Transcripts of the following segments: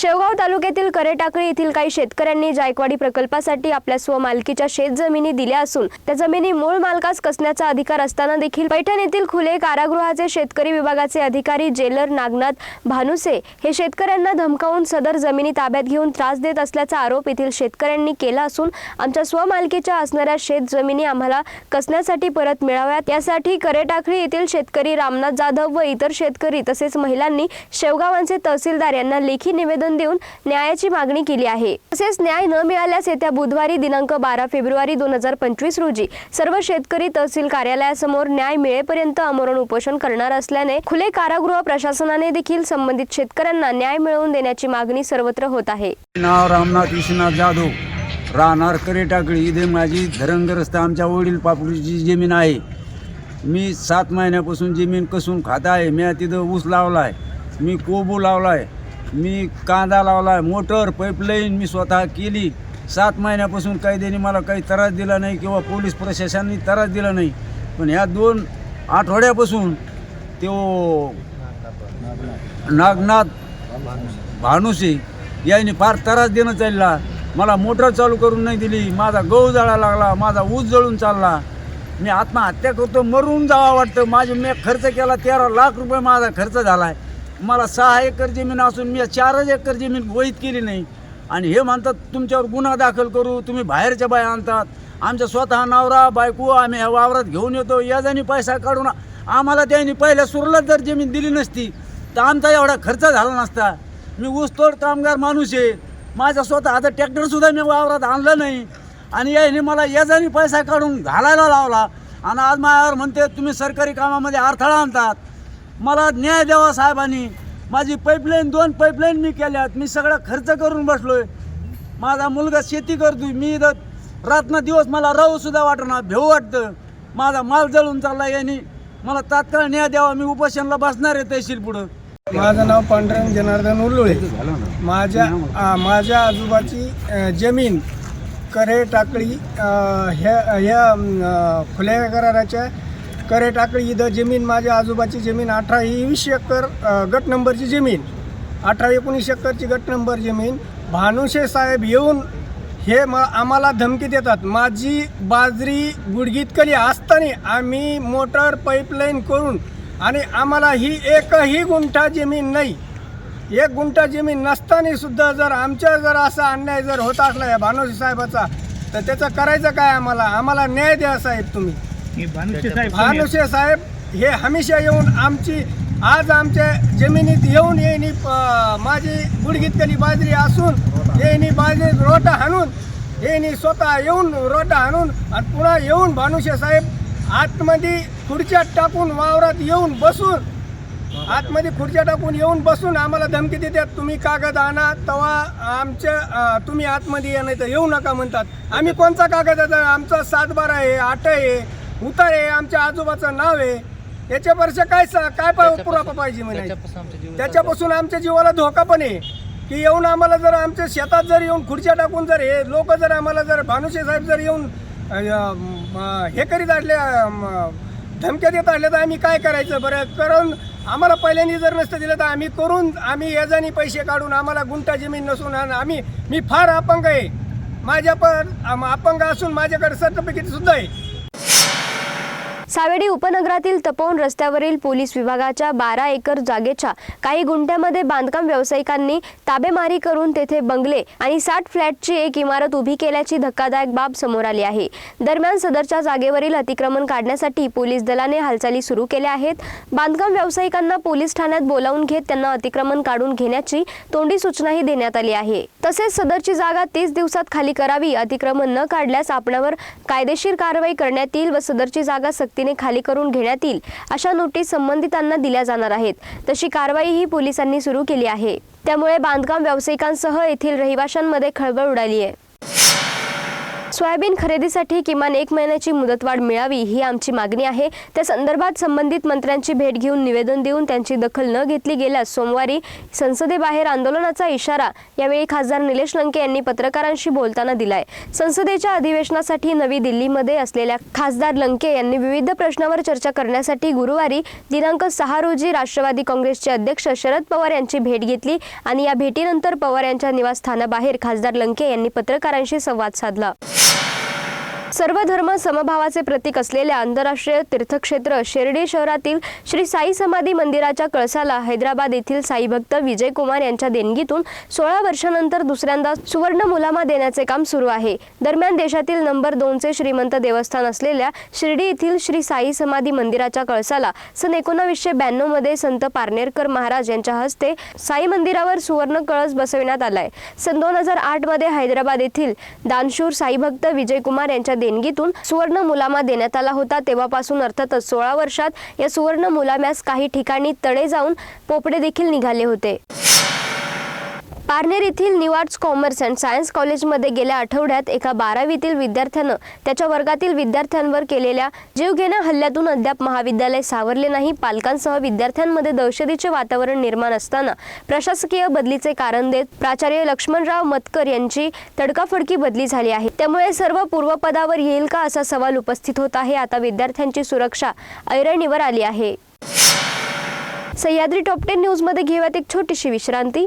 शेवगाव तालुक्यातील करेटाकळी येथील काही शेतकऱ्यांनी जायकवाडी प्रकल्पासाठी आपल्या स्वमालकीच्या शेत जमिनी दिल्या असून त्या जमिनी मूळ मालकास कसण्याचा अधिकार असताना देखील पैठण येथील खुले कारागृहाचे शेतकरी विभागाचे अधिकारी जेलर नागनाथ भानुसे हे शेतकऱ्यांना धमकावून सदर जमिनी ताब्यात घेऊन त्रास देत असल्याचा आरोप येथील शेतकऱ्यांनी केला असून आमच्या स्वमालकीच्या असणाऱ्या शेत जमिनी आम्हाला कसण्यासाठी परत मिळाव्यात. यासाठी करेटाकळी येथील शेतकरी रामनाथ जाधव व इतर शेतकरी तसेच महिलांनी शेवगावांचे तहसीलदार यांना लेखी निवेदन देऊन न्यायाची मागणी केली आहे. तसेच न्याय न मिळाल्यास येत्या बुधवारी दिनांक बारा फेब्रुवारी दोन हजार पंचवीस रोजी सर्व शेतकरी तहसील कार्यालयासमोर न्याय मिळेपर्यंत आमरण उपोषण करणार असल्याने खुले कारागृह प्रशासनाने देखील संबंधित शेतकऱ्यांना न्याय मिळवून देण्याची मागणी सर्वत्र होत आहे. नाव रामनाथ विश्वनाथ जाधव. राहणार करेटाकळी इथे माझी धरणग्रस्त आमच्या वडील पापडीची जमीन आहे. मी सात महिन्यापासून जमीन कसून खात आहे. मी तिथं ऊस लावला आहे मी कोबू लावला आहे मी कांदा लावला आहे मोटर पाईपलाईन मी स्वतः केली. सात महिन्यापासून कायद्याने मला काही त्रास दिला नाही किंवा पोलीस प्रशासनाने त्रास दिला नाही. पण ह्या दोन आठवड्यापासून तो नागनाथ भानुसे यांनी फार त्रास देणं चालला. मला मोटर चालू करून नाही दिली. माझा गहू जळा लागला माझा ऊस जळून चालला. मी आत्महत्या करतो मरून जावा वाटतं. माझे मी खर्च केला तेरा लाख रुपये माझा खर्च झाला आहे मला सहा एकर जमीन असून मी चारच एकर जमीन वहीत केली नाही. आणि हे म्हणतात तुमच्यावर गुन्हा दाखल करू तुम्ही बाहेरच्या बाया आणतात. आमच्या स्वतः नवरा बायको आम्ही ह्या वावरात घेऊन येतो. याजानी पैसा काढून आम्हाला त्यांनी पहिल्या सुरला जर जमीन दिली नसती तर आमचा एवढा खर्च झाला नसता. मी ऊसतोड कामगार माणूस आहे. माझा स्वतः आता ट्रॅक्टरसुद्धा मी वावरात आणलं नाही. आणि याने मला याजानी पैसा काढून घालायला लावला. आणि आज माझ्यावर म्हणते तुम्ही सरकारी कामामध्ये अडथळा आणतात. मला न्याय द्यावा साहेबांनी. माझी पाईपलाईन दोन पाईपलाईन मी केल्यात. मी सगळा खर्च करून बसलो आहे माझा मुलगा शेती करतोय. मी इथं रात्र दिवस मला राहूसुद्धा वाटणार भेऊ वाटतं. माझा माल जळून चालला यांनी मला तात्काळ न्याय द्यावा. मी उपोषणला बसणार आहे तहसील पुढं. माझं नाव पांडुरंग जनार्दन उर्लुळे माझ्या माझ्या आजोबाची जमीन करे टाकळी ह्या ह्या खुल्या कराराच्या करे टाकळी इथं जमीन माझ्या आजोबाची जमीन अठरा ही वीस एकर गट नंबरची जमीन. अठरा एकोणीस एकरची गट नंबर जमीन. भानुशे साहेब येऊन हे म आम्हाला धमकी देतात. माझी बाजरी गुडगीतकली असताना आम्ही मोटर पाईपलाईन करून आणि आम्हाला ही एकही गुंठा जमीन नाही. एक गुंठा जमीन नसताना सुद्धा जर आमच्या जर असा अन्याय जर होत असला या भानुशे साहेबाचा तर त्याचं करायचं काय आम्हाला? आम्हाला न्याय द्या साहेब तुम्ही. भानुशे साहेब हे हमेशा येऊन आमची आज आमच्या जमिनीत येऊन प- माझी गुडघीतकली बाजरी असून येईनी बाजरी रोटा हाणून येईनी स्वतः येऊन रोटा हाणून आणि पुन्हा येऊन भानुशे साहेब आतमध्ये खुर्च्या टाकून वावरात येऊन बसून आतमध्ये खुर्च्या टाकून येऊन बसून आम्हाला धमकी देतात तुम्ही कागद आणा तेव्हा आमच्या तुम्ही आतमध्ये या नाही तर येऊ नका म्हणतात. आम्ही कोणचा कागद आता आमचा सात बारा आहे आठ आहे. उतार आहे आमच्या आजोबाचं नाव आहे. याच्यापेक्षा काय सा- काय पा- पुरावा पाहिजे म्हणायचं? त्याच्यापासून आमच्या जीवाला धोका. पण आहे. की येऊन आम्हाला जर आमच्या शेतात जर येऊन खुर्च्या टाकून जर हे लोक जर आम्हाला जर भानुशे साहेब जर येऊन अं, म, हे करीत असले म, धमक्या देत असल्या तर आम्ही काय करायचं बरं? करून आम्हाला पहिल्यांदा जर नसतं दिलं तर आम्ही करून आम्ही याजानी पैसे काढून आम्हाला गुंटा जमीन नसून आणि आम्ही मी फार अपंग आहे. माझ्या पण अपंग असून माझ्याकडे सर्टिफिकेट सुद्धा आहे. सावेडी उपनगरातील तपोवन रस्त्यावरील पोलीस विभागाच्या बारा एकर जागेच्या काही गुंठ्यामध्ये बांधकाम व्यावसायिकांनी ताबेमारी करून तेथे बंगले आणि साठ फ्लॅटची एक इमारत उभी केल्याची धक्कादायक बाब समोर आली आहे. दरम्यान सदरच्या जागेवरील अतिक्रमण काढण्यासाठी पोलीस दलाने हालचाली सुरू केल्या आहेत. बांधकाम व्यावसायिकांना पोलीस ठाण्यात बोलावून घेत त्यांना अतिक्रमण काढून घेण्याची तोंडी सूचनाही देण्यात आली आहे. तसेच सदरची जागा तीस दिवसात खाली करावी अतिक्रमण न काढल्यास आपणावर कायदेशीर कारवाई करण्यात येईल व सदरची जागा सक्ती सक्तीने खाली करून घेण्यात येईल अशा नोटीस संबंधितांना दिल्या जाणार आहेत. तशी कारवाईही पोलिसांनी सुरू केली आहे. त्यामुळे बांधकाम व्यावसायिकांसह येथील रहिवाशांमध्ये खळबळ उडाली आहे. सोयाबीन खरेदीसाठी किमान एक महिन्याची मुदतवाढ मिळावी ही आमची मागणी आहे. त्या संदर्भात संबंधित मंत्र्यांची भेट घेऊन निवेदन देऊन त्यांची दखल न घेतली गेल्यास सोमवारी संसदेबाहेर आंदोलनाचा इशारा यावेळी खासदार निलेश लंके यांनी पत्रकारांशी बोलताना दिलाय. संसदेच्या अधिवेशनासाठी नवी दिल्लीमध्ये असलेल्या खासदार लंके यांनी विविध प्रश्नावर चर्चा करण्यासाठी गुरुवारी दिनांक सहा रोजी राष्ट्रवादी काँग्रेसचे अध्यक्ष शरद पवार यांची भेट घेतली आणि या भेटीनंतर पवार यांच्या निवासस्थानाबाहेर खासदार लंके यांनी पत्रकारांशी संवाद साधला. सर्व धर्म समभावाचे प्रतीक असलेल्या आंतरराष्ट्रीय तीर्थक्षेत्र शिर्डी शहरातील श्री साई समाधी मंदिराच्या कळसाला हैदराबाद येथील साई भक्त विजय कुमार यांच्या देणगीतून सोळा वर्षानंतर दुसऱ्यांदा सुवर्ण मुलामा देण्याचे काम सुरू आहे. दरम्यान देशातील नंबर दोनचे श्रीमंत देवस्थान असलेल्या शिर्डी येथील श्री साई समाधी मंदिराच्या कळसाला सन एकोणावीसशे ब्याण्णवमध्ये संत पारनेरकर महाराज यांच्या हस्ते साई मंदिरावर सुवर्ण कळस बसविण्यात आलाय. सन दोन हजार आठमध्ये हैदराबाद येथील दानशूर साईभक्त विजय कुमार यांच्या देणगीतून सुवर्ण मुलामा देण्यात आला होता. तेव्हापासून अर्थातच सोळा वर्षात या सुवर्ण मुलाम्यास काही ठिकाणी तडे जाऊन पोपडे देखील निघाले होते. पारनेर येथील new arts commerce and science कॉलेजमध्ये गेल्या आठवड्यात एका बारावीतील विद्यार्थ्यानं त्याच्या वर्गातील विद्यार्थ्यांवर केलेल्या जीवघेण्या हल्ल्यातून अद्याप महाविद्यालय सावरले नाही. पालकांसह विद्यार्थ्यांमध्ये दहशतीचे वातावरण निर्माण असताना प्रशासकीय बदलीचे कारण देत प्राचार्य लक्ष्मणराव मतकर यांची तडकाफडकी बदली झाली आहे. त्यामुळे सर्व पूर्वपदावर येईल का असा सवाल उपस्थित होत आहे. आता विद्यार्थ्यांची सुरक्षा ऐरणीवर आली आहे. सह्याद्री टॉप टेन न्यूजमध्ये घेऊयात एक छोटीशी विश्रांती.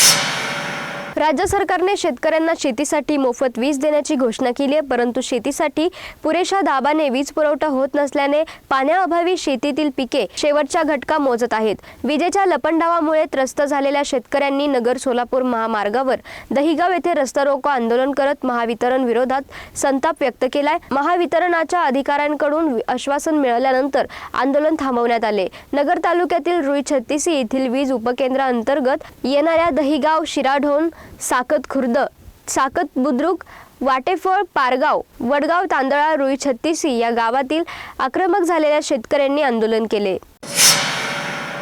राज्य सरकारने शेतकऱ्यांना शेतीसाठी मोफत वीज देण्याची घोषणा केली आहे परंतु शेतीसाठी पुरेशा दाबाने वीज पुरवठा होत नसल्याने पाण्याअभावी शेतीतील पिके शेवटच्या घटका मोजत आहेत. विजेच्या लपंडावामुळे त्रस्त झालेल्या शेतकऱ्यांनी नगर सोलापूर महामार्गावर दहिगाव येथे रस्ता रोको आंदोलन करत महावितरण विरोधात संताप व्यक्त केलाय. महावितरणाच्या अधिकाऱ्यांकडून आश्वासन मिळाल्यानंतर आंदोलन थांबवण्यात आले. नगर तालुक्यातील रुई छत्तीसी येथील वीज उपकेंद्राअंतर्गत येणाऱ्या दहिगाव शिराढोण साकत खुर्द साकत बुद्रुक वाटेफळ पारगाव वडगाव तांदळा रुई छत्तीसी या गावातील आक्रमक झालेल्या शेतकऱ्यांनी आंदोलन केले.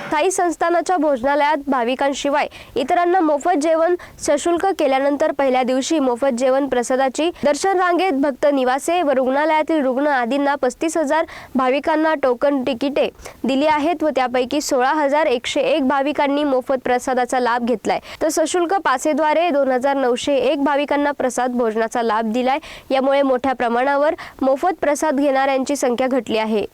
स्थायी संस्थानाच्या भोजनालयात भाविकांशिवाय इतरांना मोफत जेवण सशुल्क केल्यानंतर पहिल्या दिवशी मोफत जेवण प्रसादाची दर्शन रांगेत भक्त निवासे व रुग्णालयातील रुग्ण आदींना पस्तीस हजार भाविकांना टोकन तिकिटे दिली आहेत व त्यापैकी सोळा हजार एकशे एक भाविकांनी मोफत प्रसादाचा लाभ घेतलाय. तर सशुल्क पासेद्वारे दोन हजार नऊशे एक भाविकांना प्रसाद भोजनाचा लाभ दिलाय. यामुळे मोठ्या प्रमाणावर मोफत प्रसाद घेणाऱ्यांची संख्या घटली आहे.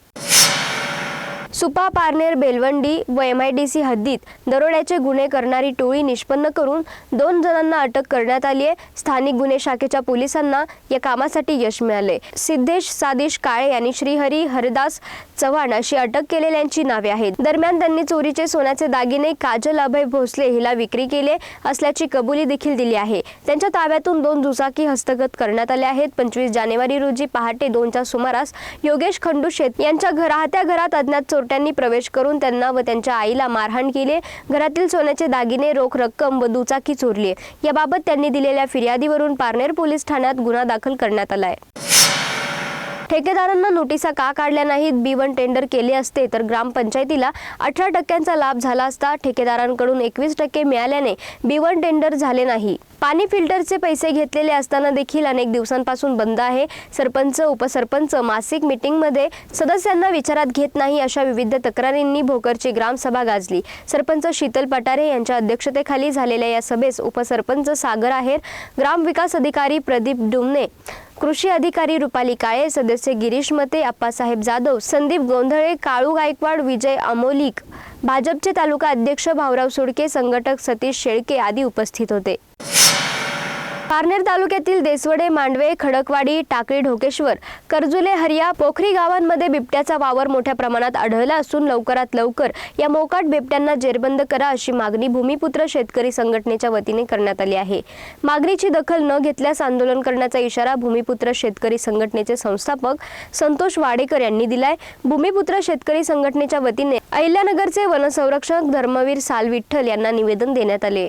सुपा पारनेर बेलवंडी व एम आय डी सी हद्दीत दरोड्याचे गुन्हे करणारी टोळी निष्पन्न करून दोन जणांना अटक करण्यात आली आहे. स्थानिक गुन्हे शाखेच्या पोलिसांना या कामासाठी यश मिळाले. सिद्धेश सादिश काळे यांनी श्रीहरी हरिदास चव्हाण अशी अटक केलेल्यांची नावे आहेत. दरम्यान त्यांनी चोरीचे सोन्याचे दागिने काजल अभय भोसले हिला विक्री केले असल्याची कबुली देखील दिली आहे. त्यांच्या ताब्यातून दोन दुचाकी हस्तगत करण्यात आल्या आहेत. पंचवीस जानेवारी रोजी पहाटे दोनच्या सुमारास योगेश खंडूशेत यांच्या घर त्या घरात अज्ञात चोर चोरट्यांनी प्रवेश करून त्यांना व त्यांच्या आईला मारहाण केली घरातील सोन्याचे दागिने रोख रक्कम व दुचाकी चोरली याबाबत त्यांनी दिलेल्या फिर्यादीवरून पारनेर पोलीस ठाण्यात गुन्हा दाखल करण्यात आलाय ठेकेदारांना नोटिसा का काढल्या नाहीत? बी वन टेंडर केले असते तर ग्रामपंचायतीला अठरा टक्क्यांचा लाभ झाला असता ठेकेदारांकडून एकवीस टक्के मिळाल्याने बी वन टेंडर झाले नाही. पाणी फिल्टरचे पैसे घेतलेले असताना देखील अनेक दिवसांपासून बंद आहे. सरपंच उपसरपंच मासिक मिटिंगमध्ये सदस्यांना विचारात घेत नाही अशा विविध तक्रारींनी भोकरची ग्रामसभा गाजली. सरपंच शीतल पटारे यांच्या अध्यक्षतेखाली झालेल्या या सभेस उपसरपंच सागर आहेर ग्रामविकास अधिकारी प्रदीप डुमने कृषी अधिकारी रुपाली काळे सदस्य गिरीश मते अप्पासाहेब जाधव संदीप गोंधळे काळू गायकवाड विजय अमोलिक भाजपचे तालुका अध्यक्ष भाऊराव सुडके संघटक सतीश शेळके आदी उपस्थित होते. पारनेर तालुक्यातील देसवडे मांडवे खडकवाडी टाकळी ढोकेश्वर कर्जुले हरिया पोखरी गावांमध्ये बिबट्याचा वावर मोठ्या प्रमाणात आढळला असून लवकरात लवकर या मोकाट बिबट्यांना जेरबंद करा अशी मागणी भूमिपुत्र शेतकरी संघटनेच्या वतीने करण्यात आली आहे. मागणीची दखल न घेतल्यास आंदोलन करण्याचा इशारा भूमिपुत्र शेतकरी संघटनेचे संस्थापक संतोष वाडेकर यांनी दिलाय. भूमिपुत्र शेतकरी संघटनेच्या वतीने अहिल्यानगरचे वनसंरक्षक धर्मवीर सालविठ्ठल यांना निवेदन देण्यात आले.